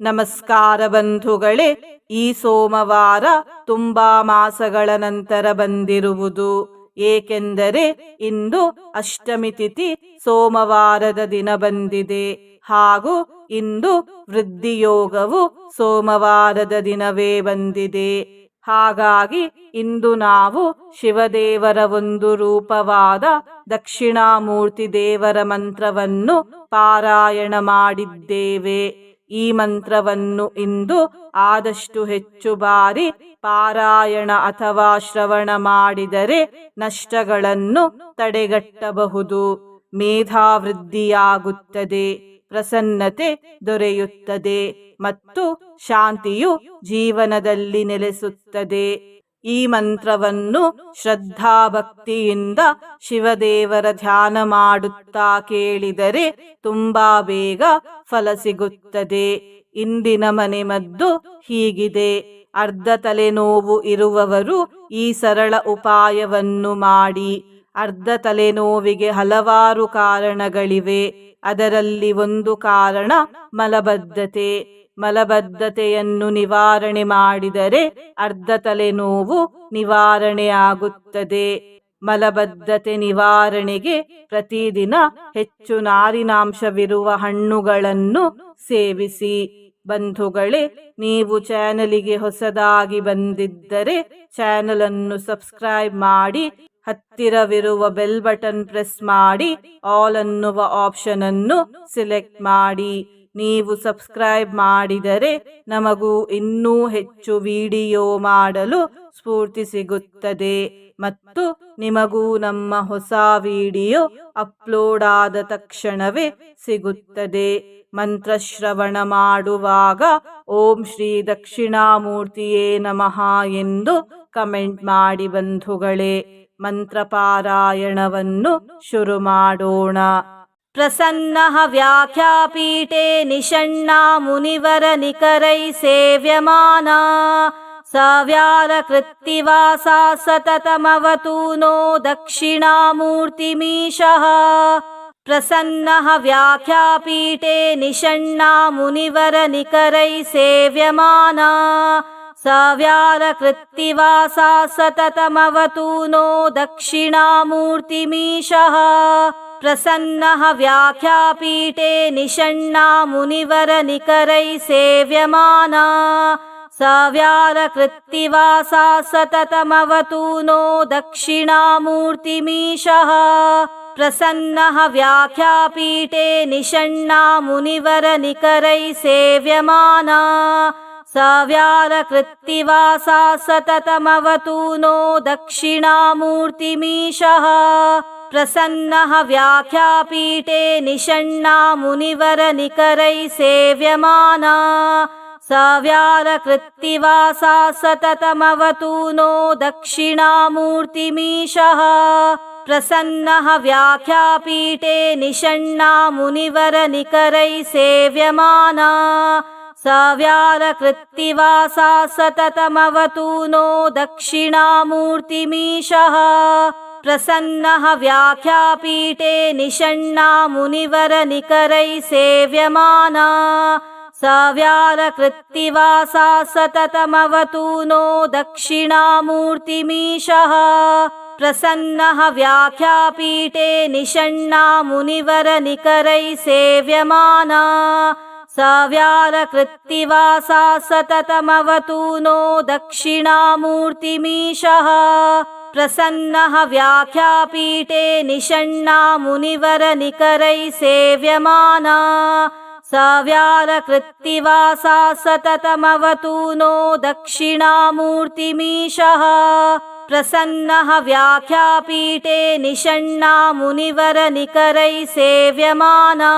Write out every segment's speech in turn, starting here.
ನಮಸ್ಕಾರ ಬಂಧುಗಳೇ, ಈ ಸೋಮವಾರ ತುಂಬಾ ಮಾಸಗಳ ನಂತರ ಬಂದಿರುವುದು. ಏಕೆಂದರೆ ಇಂದು ಅಷ್ಟಮಿ ತಿಥಿ ಸೋಮವಾರದ ದಿನ ಬಂದಿದೆ. ಹಾಗೂ ಇಂದು ವೃದ್ಧಿಯೋಗವು ಸೋಮವಾರದ ದಿನವೇ ಬಂದಿದೆ. ಹಾಗಾಗಿ ಇಂದು ನಾವು ಶಿವದೇವರ ಒಂದು ರೂಪವಾದ ದಕ್ಷಿಣಾಮೂರ್ತಿ ದೇವರ ಮಂತ್ರವನ್ನು ಪಾರಾಯಣ ಮಾಡಿದ್ದೇವೆ. ಈ ಮಂತ್ರವನ್ನು ಇಂದು ಆದಷ್ಟು ಹೆಚ್ಚು ಬಾರಿ ಪಾರಾಯಣ ಅಥವಾ ಶ್ರವಣ ಮಾಡಿದರೆ ನಷ್ಟಗಳನ್ನು ತಡೆಗಟ್ಟಬಹುದು. ಮೇಧಾವೃದ್ಧಿಯಾಗುತ್ತದೆ, ಪ್ರಸನ್ನತೆ ದೊರೆಯುತ್ತದೆ ಮತ್ತು ಶಾಂತಿಯು ಜೀವನದಲ್ಲಿ ನೆಲೆಸುತ್ತದೆ. ಈ ಮಂತ್ರವನ್ನು ಶ್ರದ್ಧಾಭಕ್ತಿಯಿಂದ ಶಿವದೇವರ ಧ್ಯಾನ ಮಾಡುತ್ತಾ ಕೇಳಿದರೆ ತುಂಬಾ ಬೇಗ ಫಲ ಸಿಗುತ್ತದೆ. ಇಂದಿನ ಮನೆ ಮದ್ದು ಹೀಗಿದೆ. ಅರ್ಧ ತಲೆನೋವು ಇರುವವರು ಈ ಸರಳ ಉಪಾಯವನ್ನು ಮಾಡಿ. ಅರ್ಧ ತಲೆನೋವಿಗೆ ಹಲವಾರು ಕಾರಣಗಳಿವೆ. ಅದರಲ್ಲಿ ಒಂದು ಕಾರಣ ಮಲಬದ್ಧತೆ. ಮಲಬದ್ಧತೆಯನ್ನು ನಿವಾರಣೆ ಮಾಡಿದರೆ ಅರ್ಧ ತಲೆನೋವು ನಿವಾರಣೆಯಾಗುತ್ತದೆ. ಮಲಬದ್ಧತೆ ನಿವಾರಣೆಗೆ ಪ್ರತಿದಿನ ಹೆಚ್ಚು ನಾರಿನಾಂಶವಿರುವ ಹಣ್ಣುಗಳನ್ನು ಸೇವಿಸಿ. ಬಂಧುಗಳೇ, ನೀವು ಚಾನಲಿಗೆ ಹೊಸದಾಗಿ ಬಂದಿದ್ದರೆ ಚಾನಲ್ ಅನ್ನು ಸಬ್ಸ್ಕ್ರೈಬ್ ಮಾಡಿ, ಹತ್ತಿರವಿರುವ ಬೆಲ್ ಬಟನ್ ಪ್ರೆಸ್ ಮಾಡಿ, ಆಲ್ ಅನ್ನುವ ಆಪ್ಷನ್ ಅನ್ನು ಸಿಲೆಕ್ಟ್ ಮಾಡಿ. ನೀವು ಸಬ್ಸ್ಕ್ರೈಬ್ ಮಾಡಿದರೆ ನಮಗೂ ಇನ್ನೂ ಹೆಚ್ಚು ವಿಡಿಯೋ ಮಾಡಲು ಸ್ಫೂರ್ತಿ ಸಿಗುತ್ತದೆ. ಮತ್ತು ನಿಮಗೂ ನಮ್ಮ ಹೊಸ ವಿಡಿಯೋ ಅಪ್ಲೋಡ್ ಆದ ತಕ್ಷಣವೇ ಸಿಗುತ್ತದೆ. ಮಂತ್ರಶ್ರವಣ ಮಾಡುವಾಗ ಓಂ ಶ್ರೀ ದಕ್ಷಿಣಾಮೂರ್ತಿಯೇ ನಮಃ ಎಂದು ಕಮೆಂಟ್ ಮಾಡಿ ಬಂಧುಗಳೇ, ಮಂತ್ರಪಾರಾಯಣವನ್ನು ಶುರು ಮಾಡೋಣ. प्रसन्नः व्याख्यापीठे निषण्णा मुनिवरनिकरैः सेव्यमाना। सव्यारकृत्तिवासा सततमवतु नो दक्षिणामूर्तिमीशः। प्रसन्नः व्याख्यापीठे निषण्णा मुनिवरनिकरैः सेव्यमाना। सव्यारकृत्तिवासा सततमवतु नो दक्षिणामूर्तिमीशः प्रसन्नः व्याख्यापीठे निषण्णा मुनिवरनिकरैः सेव्यमाना। सव्यारकृत्तिवासा सततमवतु नो दक्षिणामूर्तिमीशः। प्रसन्नः व्याख्यापीठे निषण्णा मुनिवरनिकरैः सेव्यमाना। सव्यारकृत्तिवासा सततमवतु नो दक्षिणामूर्तिमीशः प्रसन्नः व्याख्यापीठे निषण्णा मुनिवरनिकरैः सेव्यमाना। सव्यारकृत्तिवासा सततमवतु नो दक्षिणामूर्तिमीशः। प्रसन्नः व्याख्यापीठे निषण्णा मुनिवरनिकरैः सेव्यमाना। सव्यारकृत्तिवासा सततमवतु नो दक्षिणामूर्तिमीशः प्रसन्नः व्याख्यापीठे निषण्णा मुनिवरनिकरैः सेव्यमाना। सव्यारकृत्तिवासा सततमवतु नो दक्षिणामूर्तिमीशः। प्रसन्नः व्याख्यापीठे निषण्णा मुनिवरनिकरैः सेव्यमाना। सव्यारकृत्तिवासा सततमवतु नो दक्षिणामूर्तिमीशः प्रसन्नः व्याख्यापीठे निषण्णा मुनिवरनिकरैः सेव्यमाना। सव्यारकृत्तिवासा सततमवतु नो दक्षिणामूर्तिमीशः। प्रसन्नः व्याख्यापीठे निषण्णा मुनिवरनिकरैः सेव्यमाना।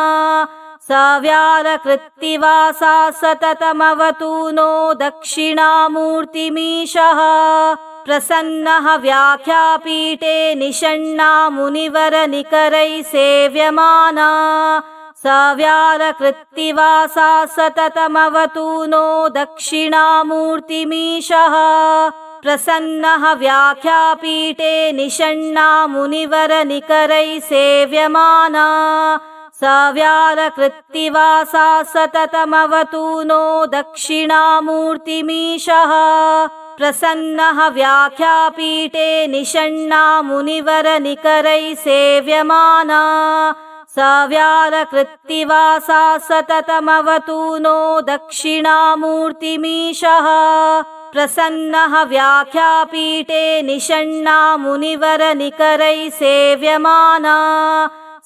सव्यारकृत्तिवासा सततमवतु नो दक्षिणामूर्तिमीशः प्रसन्नः व्याख्यापीठे निषण्णा मुनिवरनिकरैः सेव्यमाना। सव्यारकृत्तिवासा सततमवतु नो दक्षिणामूर्तिमीशः। प्रसन्नः व्याख्यापीठे निषण्णा मुनिवरनिकरैः सेव्यमाना। सव्यालकृत्तिवासा सततमवतु नो दक्षिणामूर्तिमीशः प्रसन्नः व्याख्यापीठे निषण्णा मुनिवरनिकरैः सेव्यमाना। सव्यालकृत्तिवासा सततमवतु नो दक्षिणामूर्तिमीशः। प्रसन्नः व्याख्यापीठे निषण्णा मुनिवरनिकरैः सेव्यमाना।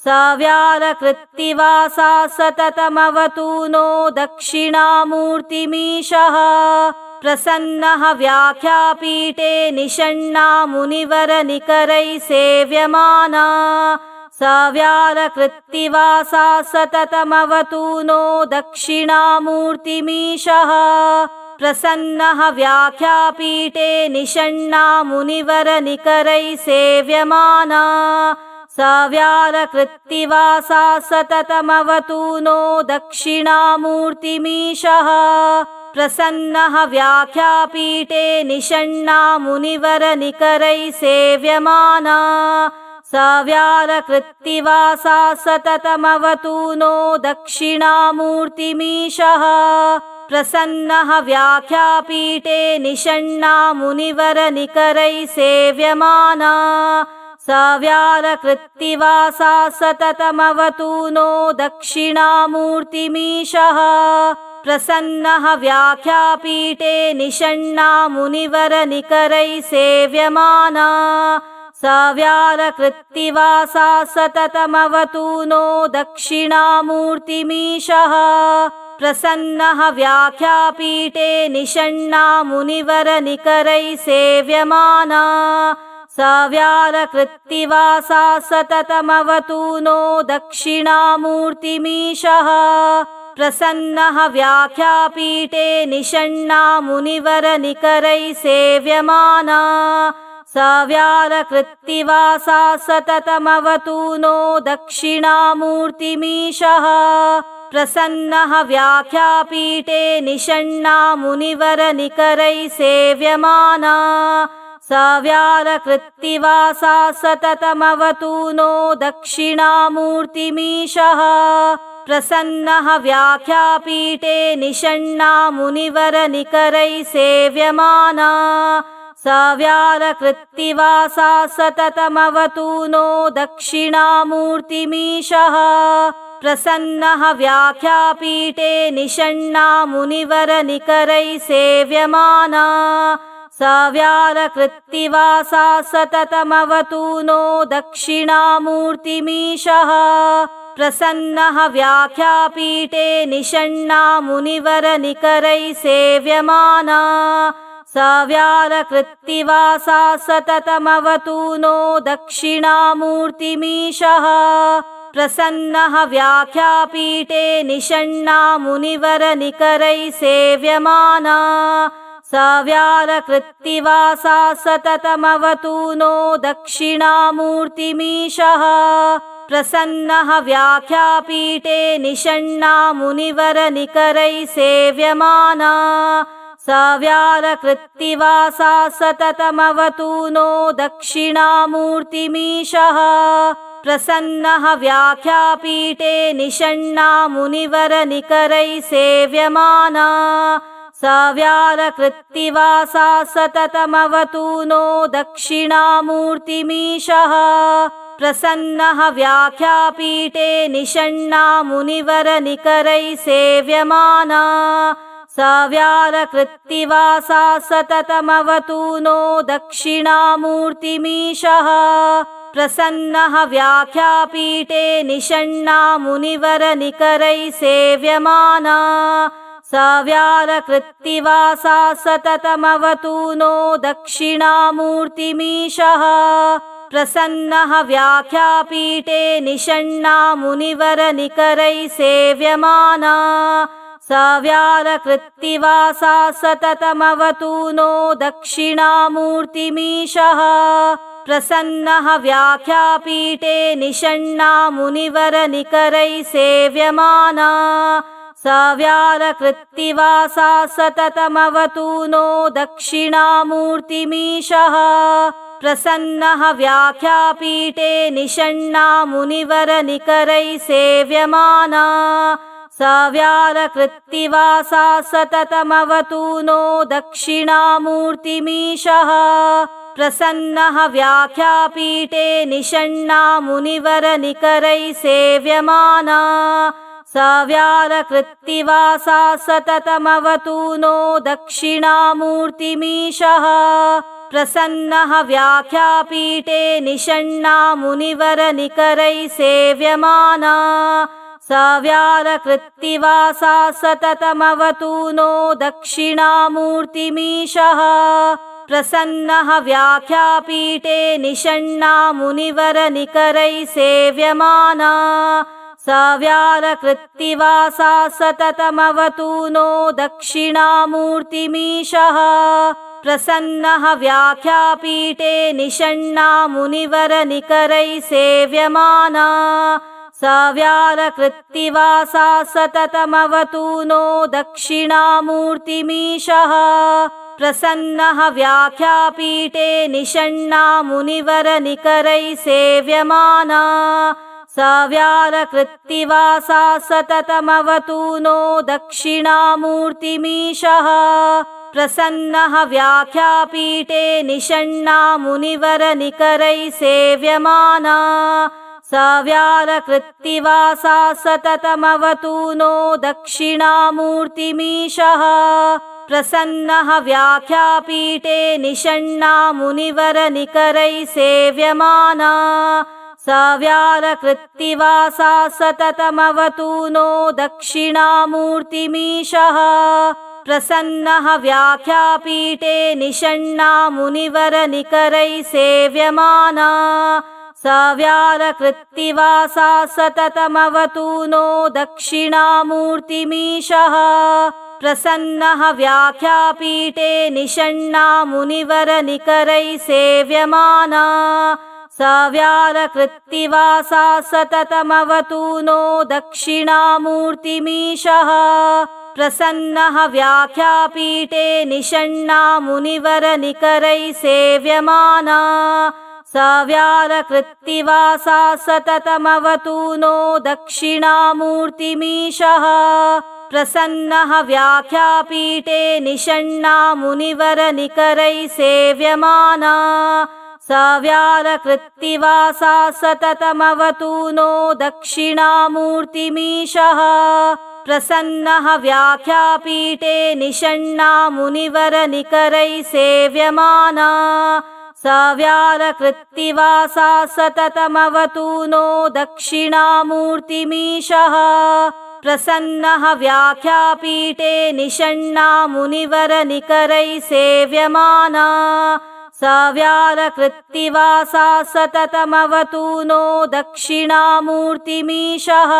सव्यालकृत्तिवासा सततमवतु नो दक्षिणामूर्तिमीशः प्रसन्नः व्याख्यापीठे निषण्णा मुनिवरनिकरैः सेव्यमाना। सव्यालकृत्तिवासा सततमवतु नो दक्षिणामूर्तिमीशः। प्रसन्नः व्याख्यापीठे निषण्णा मुनिवरनिकरैः सेव्यमाना। सव्यालकृत्तिवासा सततमवतु नो दक्षिणामूर्तिमीशः प्रसन्नः व्याख्यापीठे निषण्णा मुनिवरनिकरैः सेव्यमाना। सव्यालकृत्तिवासा सततमवतु नो दक्षिणामूर्तिमीशः। प्रसन्नः व्याख्यापीठे निषण्णा मुनिवरनिकरैः सेव्यमाना। सव्यालकृत्तिवासा सततमवतु नो दक्षिणामूर्तिमीशः प्रसन्नः व्याख्यापीठे निषण्णा मुनिवरनिकरैः सेव्यमाना। सव्यालकृत्तिवासा सततमवतु नो दक्षिणामूर्तिमीशः। प्रसन्नः व्याख्यापीठे निषण्णा मुनिवरनिकरैः सेव्यमाना। सव्यालकृत्तिवासा सततमवतु नो दक्षिणामूर्तिमीशः प्रसन्नः व्याख्यापीठे निषण्णा मुनिवरनिकरैः सेव्यमाना। सव्यालकृत्तिवासा सततमवतु नो दक्षिणामूर्तिमीशः। प्रसन्नः व्याख्यापीठे निषण्णा मुनिवरनिकरैः सेव्यमाना। सव्यालकृत्तिवासा सततमवतु नो दक्षिणामूर्तिमीशः प्रसन्नः व्याख्यापीठे निषण्णा मुनिवरनिकरैः सेव्यमाना। सव्यालकृत्तिवासा सततमवतु नो दक्षिणामूर्तिमीशः। प्रसन्नः व्याख्यापीठे निषण्णा मुनिवरनिकरैः सेव्यमाना। सव्यालकृत्तिवासा सततमवतु नो दक्षिणामूर्तिमीशः प्रसन्नः व्याख्यापीठे निषण्णा मुनिवरनिकरैः सेव्यमाना। सव्यालकृत्तिवासा सततमवतु नो दक्षिणामूर्तिमीशः। प्रसन्नः व्याख्यापीठे निषण्णा मुनिवरनिकरैः सेव्यमाना। सव्यालकृत्तिवासा सततमवतु नो दक्षिणामूर्तिमीशः प्रसन्नः व्याख्यापीठे निषण्णा मुनिवरनिकरैः सेव्यमाना। सव्यालकृत्तिवासा सततमवतु नो दक्षिणामूर्तिमीशः। प्रसन्नः व्याख्यापीठे निषण्णा मुनिवरनिकरैः सेव्यमाना। सव्यालकृत्तिवासा सततमवतु नो दक्षिणामूर्तिमीशः प्रसन्नः व्याख्यापीठे निषण्णा मुनिवरनिकरैः सेव्यमाना। सव्यालकृत्तिवासा सततमवतु नो दक्षिणामूर्तिमीशः। प्रसन्नः व्याख्यापीठे निषण्णा मुनिवरनिकरैः सेव्यमाना। सव्यालकृत्तिवासा सततमवतु नो दक्षिणामूर्तिमीशः प्रसन्नः व्याख्यापीठे निषण्णा मुनिवरनिकरैः सेव्यमाना। सव्यालकृत्तिवासा सततमवतु नो दक्षिणामूर्तिमीशः। प्रसन्नः व्याख्यापीठे निषण्णा मुनिवरनिकरैः सेव्यमाना। सव्यालकृत्तिवासा सततमवतु नो दक्षिणामूर्तिमीशः प्रसन्नः व्याख्यापीठे निषण्णा मुनिवरनिकरैः सेव्यमाना। सव्यालकृत्तिवासा सततमवतु नो दक्षिणामूर्तिमीशः। प्रसन्नः व्याख्यापीठे निषण्णा मुनिवरनिकरैः सेव्यमाना। सव्यालकृत्तिवासा सततमवतु नो दक्षिणामूर्तिमीशः प्रसन्नः व्याख्यापीठे निषण्णा मुनिवरनिकरैः सेव्यमाना। सव्यालकृत्तिवासा सततमवतु नो दक्षिणामूर्तिमीशः। प्रसन्नः व्याख्यापीठे निषण्णा मुनिवरनिकरैः सेव्यमाना। सव्यालकृत्तिवासा सततमवतु नो दक्षिणामूर्तिमीशः प्रसन्नः व्याख्यापीठे निषण्णा मुनिवरनिकरैः सेव्यमाना। सव्यालकृत्तिवासा सततमवतु नो दक्षिणामूर्तिमीशः। प्रसन्नः व्याख्यापीठे निषण्णा मुनिवरनिकरैः सेव्यमाना। सव्यालकृत्तिवासा सततमवतु नो दक्षिणामूर्तिमीशः प्रसन्नः व्याख्यापीठे निषण्णा मुनिवरनिकरैः सेव्यमाना। सव्यालकृत्तिवासा सततमवतु नो दक्षिणामूर्तिमीशः। प्रसन्नः व्याख्यापीठे निषण्णा मुनिवरनिकरैः सेव्यमाना। सव्यालकृत्तिवासा सततमवतु नो दक्षिणामूर्तिमीशः प्रसन्नः व्याख्यापीठे निषण्णा मुनिवरनिकरैः सेव्यमाना। सव्यालकृत्तिवासा सततमवतु नो दक्षिणामूर्तिमीशः। प्रसन्नः व्याख्यापीठे निषण्णा मुनिवरनिकरैः सेव्यमाना। सव्यालकृत्तिवासा सततमवतु नो दक्षिणामूर्तिमीशः प्रसन्नः व्याख्यापीठे निषण्णा मुनिवरनिकरैः सेव्यमाना। सव्यालकृत्तिवासा सततमवतु नो दक्षिणामूर्तिमीशः। प्रसन्नः व्याख्यापीठे निषण्णा मुनिवरनिकरैः सेव्यमाना। सव्यालकृत्तिवासा सततमवतु नो दक्षिणामूर्तिमीशः प्रसन्नः व्याख्यापीठे निषण्णा मुनिवरनिकरैः सेव्यमाना। सव्यालकृत्तिवासा सततमवतु नो दक्षिणामूर्तिमीशः। प्रसन्नः व्याख्यापीठे निषण्णा मुनिवरनिकरैः सेव्यमाना। सव्यालकृत्तिवासा सततमवतु नो दक्षिणामूर्तिमीशः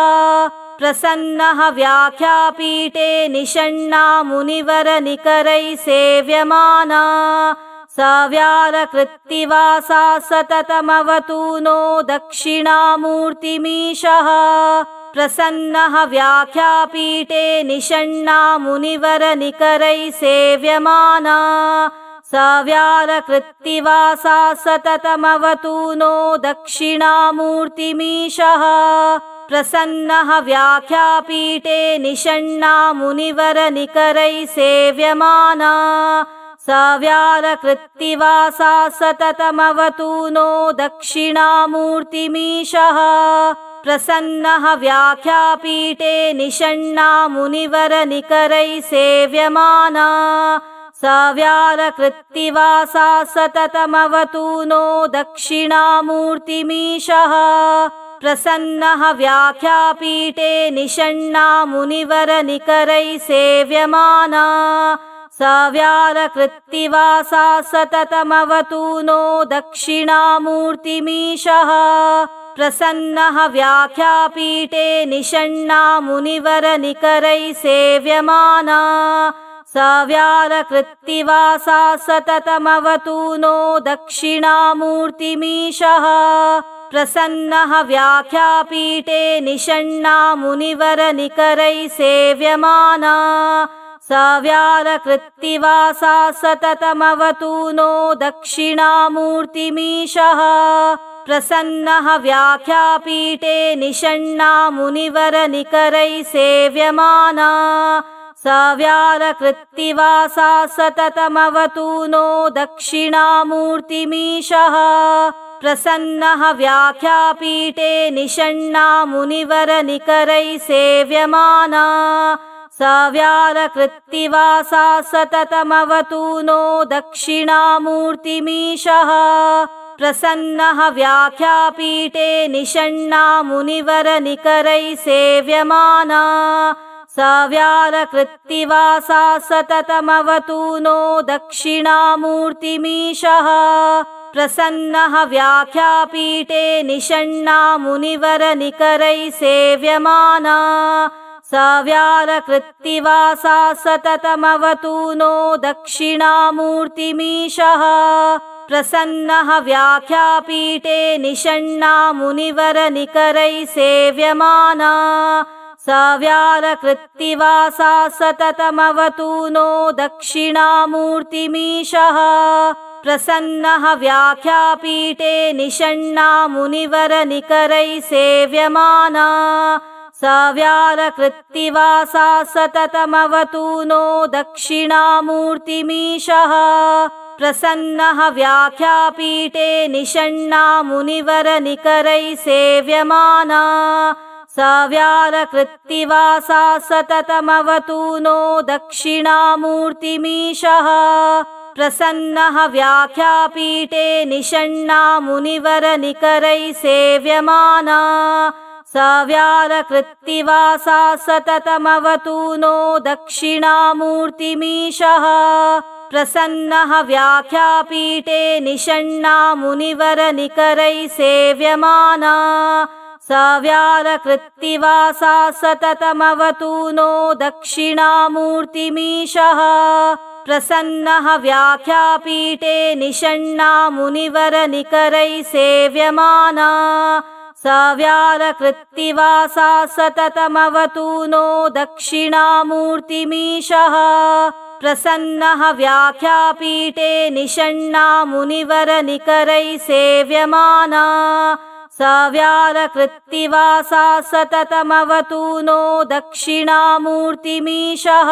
प्रसन्नः व्याख्यापीठे निषण्णा मुनिवरनिकरैः सेव्यमाना। सव्यालकृत्तिवासा सततमवतु नो दक्षिणामूर्तिमीशः। प्रसन्नः व्याख्यापीठे निषण्णा मुनिवरनिकरैः सेव्यमाना। सव्यालकृत्तिवासा सततमवतु नो दक्षिणामूर्तिमीशः प्रसन्नः व्याख्यापीठे निषण्णा मुनिवरनिकरैः सेव्यमाना। सव्यालकृत्तिवासा सततमवतु नो दक्षिणामूर्तिमीशः। प्रसन्नः व्याख्यापीठे निषण्णा मुनिवरनिकरैः सेव्यमाना। सव्यालकृत्तिवासा सततमवतु नो दक्षिणामूर्तिमीशः प्रसन्नः व्याख्यापीठे निषण्णा मुनिवरनिकरैः सेव्यमाना। सव्यालकृत्तिवासा सततमवतु नो दक्षिणामूर्तिमीशः। प्रसन्नः व्याख्यापीठे निषण्णा मुनिवरनिकरैः सेव्यमाना। सव्यालकृत्तिवासा सततमवतु नो दक्षिणामूर्तिमीशः प्रसन्नः व्याख्यापीठे निषण्णा मुनिवरनिकरैः सेव्यमाना। सव्यालकृत्तिवासा सततमवतु नो दक्षिणामूर्तिमीशः। प्रसन्नः व्याख्यापीठे निषण्णा मुनिवरनिकरैः सेव्यमाना। सव्यालकृत्तिवासा सततमवतु नो दक्षिणामूर्तिमीशः प्रसन्नः व्याख्यापीठे निषण्णा मुनिवरनिकरैः सेव्यमाना। सव्यालकृत्तिवासा सततमवतु नो दक्षिणामूर्तिमीशः। प्रसन्नः व्याख्यापीठे निषण्णा मुनिवरनिकरैः सेव्यमाना। सव्यालकृत्तिवासा सततमवतु नो दक्षिणामूर्तिमीशः प्रसन्नः व्याख्यापीठे निषण्णा मुनिवरनिकरैः सेव्यमाना। सव्यालकृत्तिवासा सततमवतु नो दक्षिणामूर्तिमीशः। प्रसन्नः व्याख्यापीठे निषण्णा मुनिवरनिकरैः सेव्यमाना। सव्यालकृत्तिवासा सततमवतु नो दक्षिणामूर्तिमीशः प्रसन्नः व्याख्यापीठे निषण्णा मुनिवरनिकरैः सेव्यमाना। सव्यालकृत्तिवासा सततमवतु नो दक्षिणामूर्तिमीशः। प्रसन्नः व्याख्यापीठे निषण्णा मुनिवरनिकरैः सेव्यमाना। सव्यालकृत्तिवासा सततमवतु नो दक्षिणामूर्तिमीशः प्रसन्नः व्याख्यापीठे निषण्णा मुनिवरनिकरैः सेव्यमाना। सव्यालकृत्तिवासा सततमवतु नो दक्षिणामूर्तिमीशः। प्रसन्नः व्याख्यापीठे निषण्णा मुनिवरनिकरैः सेव्यमाना। सव्यालकृत्तिवासा सततमवतु नो दक्षिणामूर्तिमीशः प्रसन्नः व्याख्यापीठे निषण्णा मुनिवरनिकरैः सेव्यमाना। सव्यालकृत्तिवासा सततमवतु नो दक्षिणामूर्तिमीशः। प्रसन्नः व्याख्यापीठे निषण्णा मुनिवरनिकरैः सेव्यमाना। सव्यालकृत्तिवासा सततमवतु नो दक्षिणामूर्तिमीशः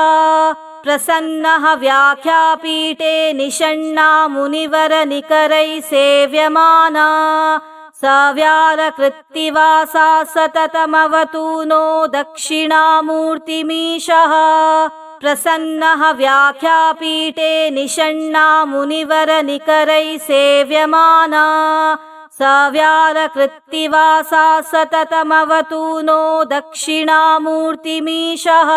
प्रसन्नः व्याख्यापीठे निषण्णा मुनिवरनिकरैः सेव्यमाना। सव्यालकृत्तिवासा सततमवतु नो दक्षिणामूर्तिमीशः। प्रसन्नः व्याख्यापीठे निषण्णा मुनिवरनिकरैः सेव्यमाना। सव्यालकृत्तिवासा सततमवतु नो दक्षिणामूर्तिमीशः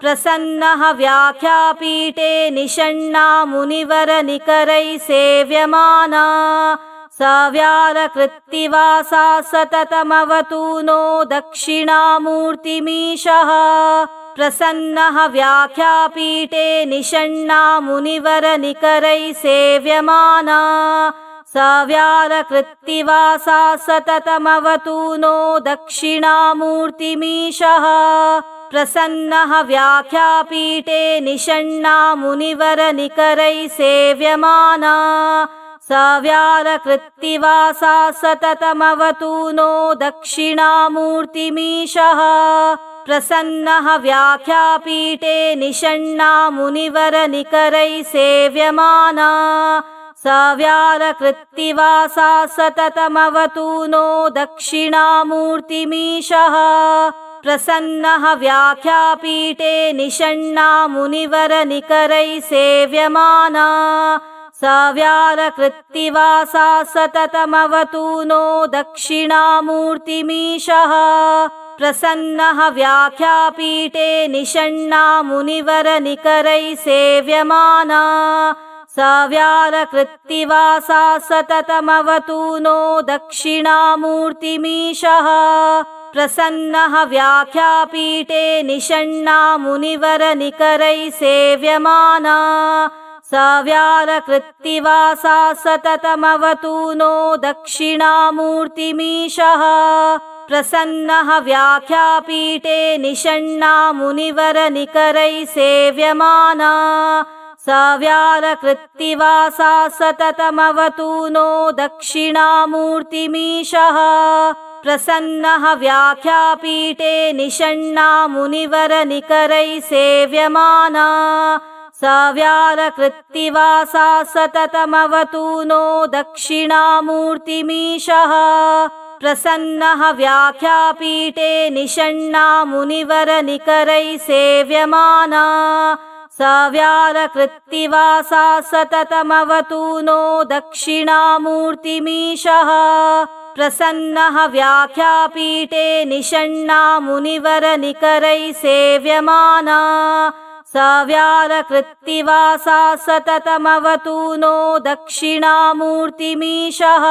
प्रसन्नः व्याख्यापीठे निषण्णा मुनिवरनिकरैः सेव्यमाना। सव्यालकृत्तिवासा सततमवतु नो दक्षिणामूर्तिमीशः। प्रसन्नः व्याख्यापीठे निषण्णा मुनिवरनिकरैः सेव्यमाना। सव्यालकृत्तिवासा सततमवतु नो दक्षिणामूर्तिमीशः प्रसन्नः व्याख्यापीठे निषण्णा मुनिवरनिकरैः सेव्यमाना। सव्यालकृत्तिवासा सततमवतु नो दक्षिणामूर्तिमीशः। प्रसन्नः व्याख्यापीठे निषण्णा मुनिवरनिकरैः सेव्यमाना। सव्यालकृत्तिवासा सततमवतु नो दक्षिणामूर्तिमीशः प्रसन्नः व्याख्यापीठे निषण्णा मुनिवरनिकरैः सेव्यमाना। सव्यालकृत्तिवासा सततमवतु नो दक्षिणामूर्तिमीशः। प्रसन्नः व्याख्यापीठे निषण्णा मुनिवरनिकरैः सेव्यमाना। सव्यालकृत्तिवासा सततमवतु नो दक्षिणामूर्तिमीशः प्रसन्नः व्याख्यापीठे निषण्णा मुनिवरनिकरैः सेव्यमाना। सव्यालकृत्तिवासा सततमवतु नो दक्षिणामूर्तिमीशः। प्रसन्नः व्याख्यापीठे निषण्णा मुनिवरनिकरैः सेव्यमाना। सव्यालकृत्तिवासा सततमवतु नो दक्षिणामूर्तिमीशः प्रसन्नः व्याख्यापीठे निषण्णा मुनिवरनिकरैः सेव्यमाना। सव्यालकृत्तिवासा सततमवतु नो दक्षिणामूर्तिमीशः। प्रसन्नः व्याख्यापीठे निषण्णा मुनिवरनिकरैः सेव्यमाना। सव्यालकृत्तिवासा सततमवतु नो दक्षिणामूर्तिमीशः प्रसन्नः व्याख्यापीठे निषण्णा मुनिवरनिकरैः सेव्यमाना। सव्यालकृत्तिवासा सततमवतु नो दक्षिणामूर्तिमीशः।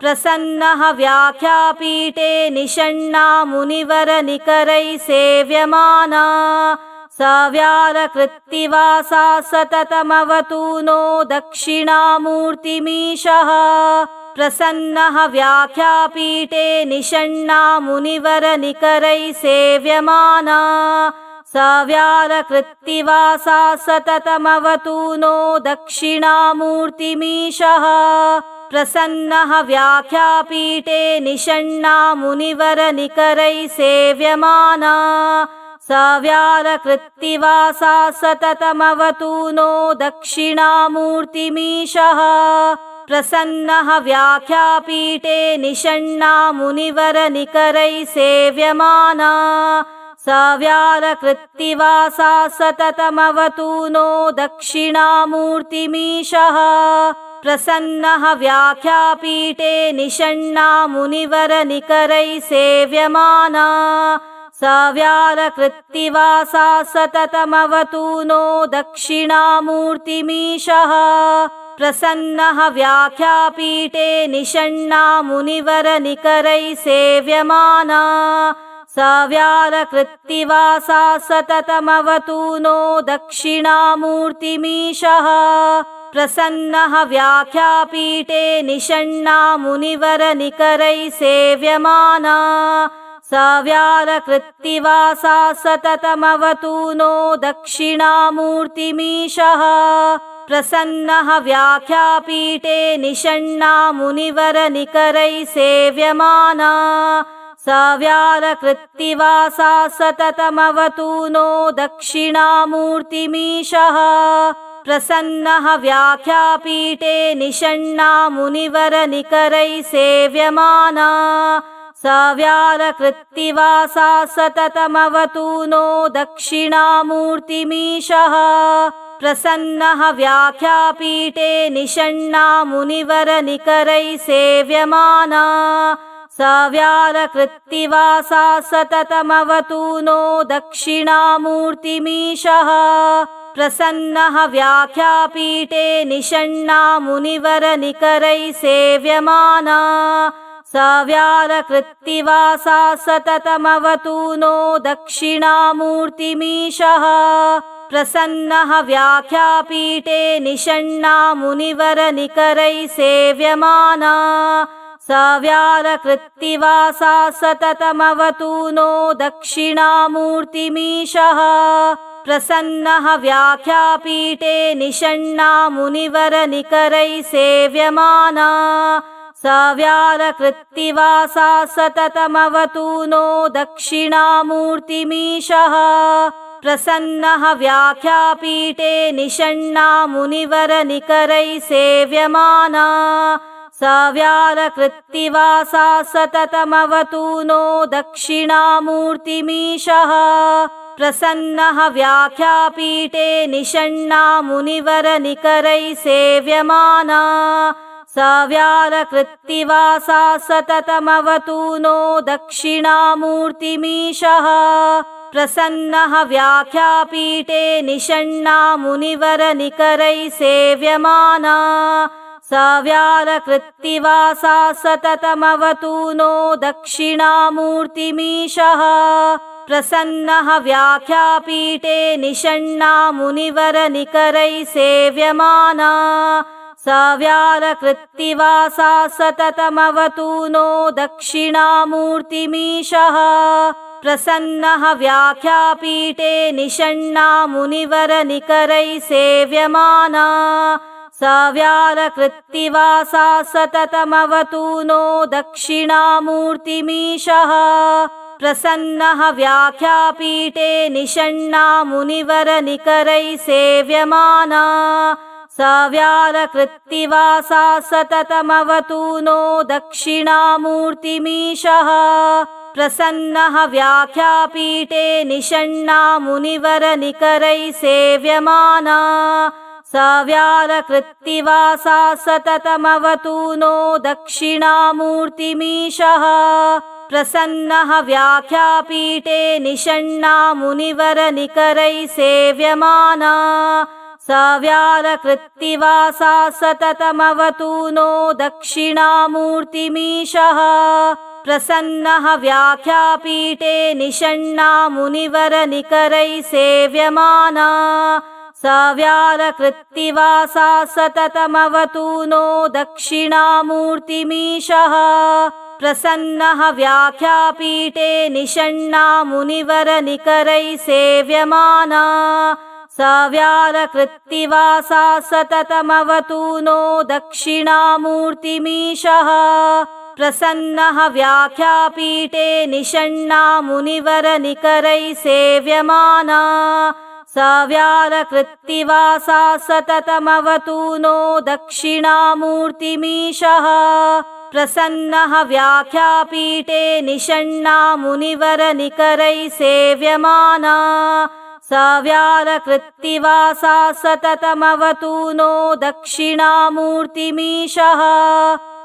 प्रसन्नः व्याख्यापीठे निषण्णा मुनिवरनिकरैः सेव्यमाना। सव्यालकृत्तिवासा सततमवतु नो दक्षिणामूर्तिमीशः प्रसन्नः व्याख्यापीठे निषण्णा मुनिवरनिकरैः सेव्यमाना। सव्यालकृत्तिवासा सततमवतु नो दक्षिणामूर्तिमीशः। प्रसन्नः व्याख्यापीठे निषण्णा मुनिवरनिकरैः सेव्यमाना। सव्यालकृत्तिवासा सततमवतु नो दक्षिणामूर्तिमीशः प्रसन्नः व्याख्यापीठे निषण्णा मुनिवरनिकरैः सेव्यमाना। सव्यालकृत्तिवासा सततमवतु नो दक्षिणामूर्तिमीशः। प्रसन्नः व्याख्यापीठे निषण्णा मुनिवरनिकरैः सेव्यमाना। सव्यालकृत्तिवासा सततमवतु नो दक्षिणामूर्तिमीशः प्रसन्नः व्याख्यापीठे निषण्णा मुनिवरनिकरैः सेव्यमाना। सव्यालकृत्तिवासा सततमवतु नो दक्षिणामूर्तिमीशः। प्रसन्नः व्याख्यापीठे निषण्णा मुनिवरनिकरैः सेव्यमाना। सव्यालकृत्तिवासा सततमवतु नो दक्षिणामूर्तिमीशः प्रसन्नः व्याख्यापीठे निषण्णा मुनिवरनिकरैः सेव्यमाना। सव्यालकृत्तिवासा सततमवतु नो दक्षिणामूर्तिमीशः। प्रसन्नः व्याख्यापीठे निषण्णा मुनिवरनिकरैः सेव्यमाना। सव्यालकृत्तिवासा सततमवतु नो दक्षिणामूर्तिमीशः प्रसन्नः व्याख्यापीठे निषण्णा मुनिवरनिकरैः सेव्यमाना। सव्यालकृत्तिवासा सततमवतु नो दक्षिणामूर्तिमीशः। प्रसन्नः व्याख्यापीठे निषण्णा मुनिवरनिकरैः सेव्यमाना। सव्यालकृत्तिवासा सततमवतु नो दक्षिणामूर्तिमीशः प्रसन्नः व्याख्यापीठे निषण्णा मुनिवरनिकरैः सेव्यमाना। सव्यालकृत्तिवासा सततमवतु नो दक्षिणामूर्तिमीशः। प्रसन्नः व्याख्यापीठे निषण्णा मुनिवरनिकरैः सेव्यमाना। सव्यालकृत्तिवासा सततमवतु नो दक्षिणामूर्तिमीशः प्रसन्नः व्याख्यापीठे निषण्णा मुनिवरनिकरैः सेव्यमाना। सव्यालकृत्तिवासा सततमवतु नो दक्षिणामूर्तिमीशः। प्रसन्नः व्याख्यापीठे निषण्णा मुनिवरनिकरैः सेव्यमाना। सव्यालकृत्तिवासा सततमवतु नो दक्षिणामूर्तिमीशः प्रसन्नः व्याख्यापीठे निषण्णा मुनिवरनिकरैः सेव्यमाना। सव्यालकृत्तिवासा सततमवतु नो दक्षिणामूर्तिमीशः। प्रसन्नः व्याख्यापीठे निषण्णा मुनिवरनिकरैः सेव्यमाना। सव्यालकृत्तिवासा सततमवतु नो दक्षिणामूर्तिमीशः प्रसन्नः व्याख्यापीठे निषण्णा मुनिवरनिकरैः सेव्यमाना। सव्यालकृत्तिवासा सततमवतु नो दक्षिणामूर्तिमीशः। प्रसन्नः व्याख्यापीठे निषण्णा मुनिवरनिकरैः सेव्यमाना। सव्यालकृत्तिवासा सततमवतु नो दक्षिणामूर्तिमीशः प्रसन्नः व्याख्यापीठे निषण्णा मुनिवरनिकरैः सेव्यमाना। सव्यालकृत्तिवासा सततमवतु नो दक्षिणामूर्तिमीशः। प्रसन्नः व्याख्यापीठे निषण्णा मुनिवरनिकरैः सेव्यमाना। सव्यालकृत्तिवासा सततमवतु नो दक्षिणामूर्तिमीशः प्रसन्नः व्याख्यापीठे निषण्णा मुनिवरनिकरैः सेव्यमाना। सव्यालकृत्तिवासा सततमवतु नो दक्षिणामूर्तिमीशः। प्रसन्नः व्याख्यापीठे निषण्णा मुनिवरनिकरैः सेव्यमाना। सव्यालकृत्तिवासा सततमवतु नो दक्षिणामूर्तिमीशः प्रसन्नः व्याख्यापीठे निषण्णा मुनिवरनिकरैः सेव्यमाना। सव्यालकृत्तिवासा सततमवतु नो दक्षिणामूर्तिमीशः। प्रसन्नः व्याख्यापीठे निषण्णा मुनिवरनिकरैः सेव्यमाना। सव्यालकृत्तिवासा सततमवतु नो दक्षिणामूर्तिमीशः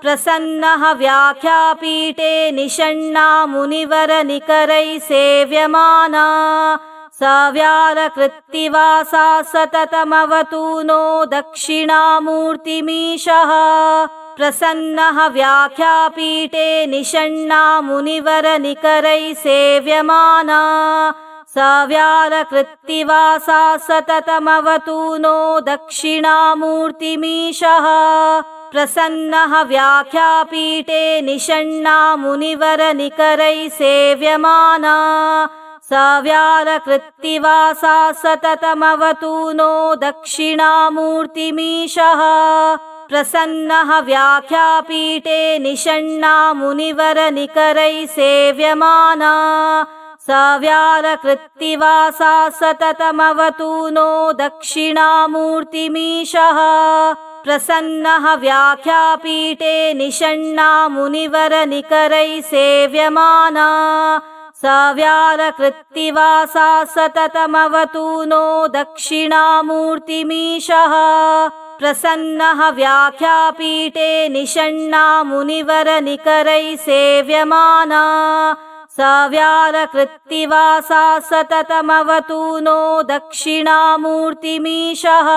प्रसन्नः व्याख्यापीठे निषण्णा मुनिवरनिकरैः सेव्यमाना। सव्यालकृत्तिवासा सततमवतु नो दक्षिणामूर्तिमीशः। प्रसन्नः व्याख्यापीठे निषण्णा मुनिवरनिकरैः सेव्यमाना। सव्यालकृत्तिवासा सततमवतु नो दक्षिणामूर्तिमीशः प्रसन्नः व्याख्यापीठे निषण्णा मुनिवरनिकरैः सेव्यमाना। सव्यालकृत्तिवासा सततमवतु नो दक्षिणामूर्तिमीशः। प्रसन्नः व्याख्यापीठे निषण्णा मुनिवरनिकरैः सेव्यमाना। सव्यालकृत्तिवासा सततमवतु नो दक्षिणामूर्तिमीशः प्रसन्नः व्याख्यापीठे निषण्णा मुनिवरनिकरैः सेव्यमाना। सव्यालकृत्तिवासा सततमवतु नो दक्षिणामूर्तिमीशः। प्रसन्नः व्याख्यापीठे निषण्णा मुनिवरनिकरैः सेव्यमाना। सव्यालकृत्तिवासा सततमवतु नो दक्षिणामूर्तिमीशः